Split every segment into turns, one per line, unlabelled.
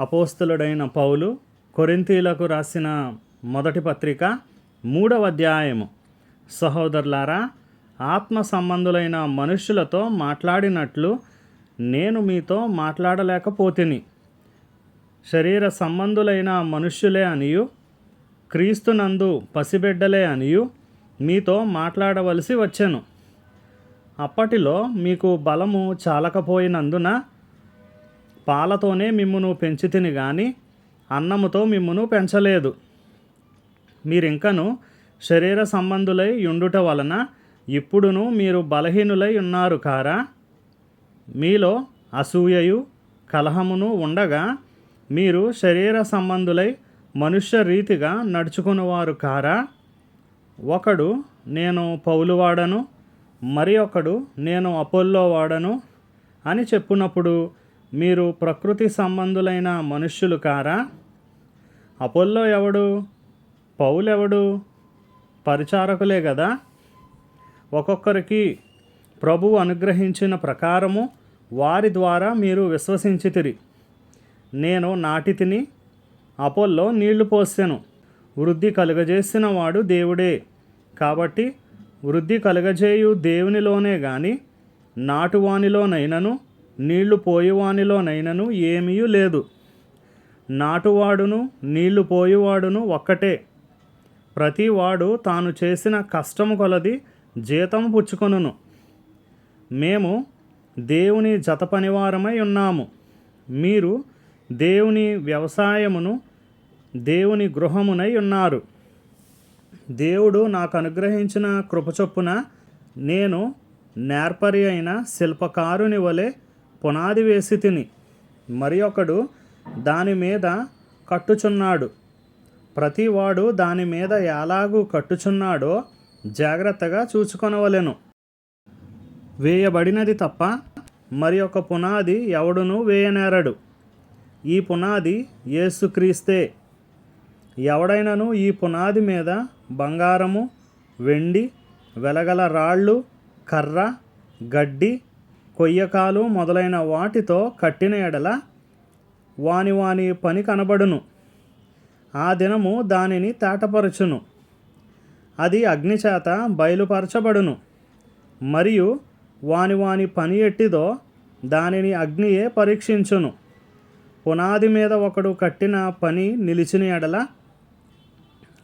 అపోస్తులుడైన పౌలు కొరింతీలకు రాసిన మొదటి పత్రిక మూడవ అధ్యాయము. సహోదరులారా ఆత్మ సంబంధులైన మనుష్యులతో మాట్లాడినట్లు నేను మీతో మాట్లాడలేకపోతిని. శరీర సంబంధులైన మనుష్యులే అనియు క్రీస్తునందు పసిబిడ్డలే అనియు మీతో మాట్లాడవలసి వచ్చాను. అప్పటిలో మీకు బలము చాలకపోయినందున పాలతోనే మిమ్మును పెంచితిని గాని అన్నముతో మిమ్మును పెంచలేదు. మీరింకను శరీర సంబంధులై ఉండుట వలన ఇప్పుడును మీరు బలహీనులై ఉన్నారు కారా? మీలో అసూయయు కలహమును ఉండగా మీరు శరీర సంబంధులై మనుష్య రీతిగా నడుచుకునేవారు కారా? ఒకడు నేను పౌలువాడను మరి ఒకడు నేను అపోల్లో వాడను అని చెప్పునప్పుడు మీరు ప్రకృతి సంబంధులైన మనుష్యులు కారా? అపోల్లో ఎవడు? పౌలెవడు? పరిచారకులే కదా ఒక్కొక్కరికి ప్రభువు అనుగ్రహించిన ప్రకారము వారి ద్వారా మీరు విశ్వసించితిరి. నేను నాటి తిని అపోల్లో నీళ్ళు పోసాను. వృద్ధి కలుగజేసిన వాడు దేవుడే. కాబట్టి వృద్ధి కలుగజేయు దేవునిలోనే గాని నాటువానిలోనైనను నీళ్ళు పోయేవానిలోనైనను ఏమీ లేదు. నాటువాడును నీళ్ళు పోయేవాడును ఒక్కటే. ప్రతివాడు తాను చేసిన కష్టము కొలది జీతం పుచ్చుకొనును. మేము దేవుని జత పనివారమై ఉన్నాము. మీరు దేవుని వ్యవసాయమును దేవుని గృహమునై ఉన్నారు. దేవుడు నాకు అనుగ్రహించిన కృపచొప్పున నేను నేర్పరి అయిన శిల్పకారుని వలె పునాది వేసి తిని మరి ఒకడు దాని మీద కట్టుచున్నాడు. ప్రతివాడు దాని మీద ఎలాగూ కట్టుచున్నాడో జాగ్రత్తగా చూచుకొనవలెను వేయబడినది తప్ప మరి ఒక పునాది ఎవడును వేయనేరడు. ఈ పునాది యేసుక్రీస్తే ఎవడైనను ఈ పునాది మీద బంగారము వెండి వెలగల రాళ్ళు కర్ర గడ్డి కొయ్యకాలు మొదలైన వాటితో కట్టిన ఎడల వాని వాని పని కనబడును. ఆ దినము దానిని తేటపరచును. అది అగ్నిచేత బయలుపరచబడును. మరియు వాని వాని పని ఎట్టిదో దానిని అగ్నియే పరీక్షించును. పునాది మీద ఒకడు కట్టిన పని నిలిచిన ఎడల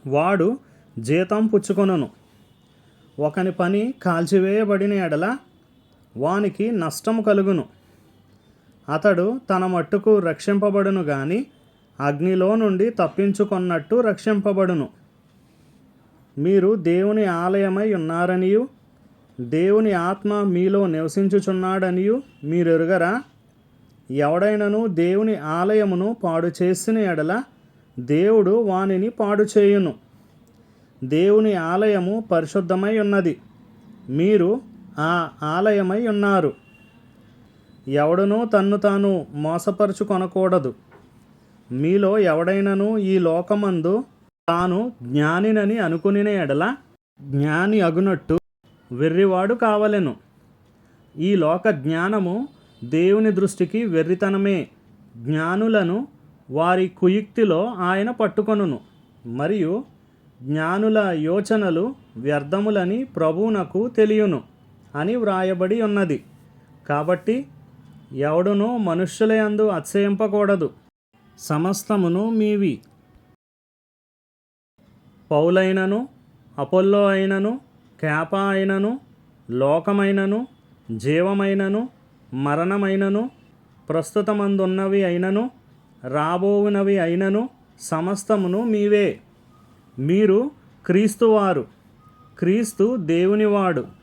వాడు జీతం పుచ్చుకొనును. ఒకని పని కాల్చివేయబడిన ఎడల వానికి నష్టము కలుగును. అతడు తన మట్టుకు రక్షింపబడును గాని అగ్నిలో నుండి తప్పించుకొన్నట్టు రక్షింపబడును. మీరు దేవుని ఆలయమై ఉన్నారనియు? దేవుని ఆత్మ మీలో నివసించుచున్నాడనియు మీరెరుగరా? ఎవడైనను దేవుని ఆలయమును పాడు చేసిన ఎడల దేవుడు వానిని పాడు చేయును దేవుని ఆలయము పరిశుద్ధమై ఉన్నది. మీరు ఆ ఆలయమై ఉన్నారు. ఎవడనూ తన్ను తాను మోసపరుచుకొనకూడదు. మీలో ఎవడైనను ఈ లోకమందు తాను జ్ఞానినని అనుకుని ఎడల జ్ఞాని అగునట్టు వెర్రివాడు కావలెను. ఈ లోక జ్ఞానము దేవుని దృష్టికి వెర్రితనమే. జ్ఞానులను వారి కుయుక్తిలో ఆయన పట్టుకొనును. మరియు జ్ఞానుల యోచనలు వ్యర్థములని ప్రభువునకు తెలియను. అని వ్రాయబడి ఉన్నది. కాబట్టి ఎవడునూ మనుష్యులయందు అతిశయింపకూడదు. సమస్తమును మీవి. పౌలైనను అపోల్లో అయినను కేప అయినను లోకమైనను జీవమైనను మరణమైనను ప్రస్తుతమందున్నవి అయినను రాబోవునవి అయినను సమస్తమును మీవే. మీరు క్రీస్తువారు. క్రీస్తు దేవునివాడు.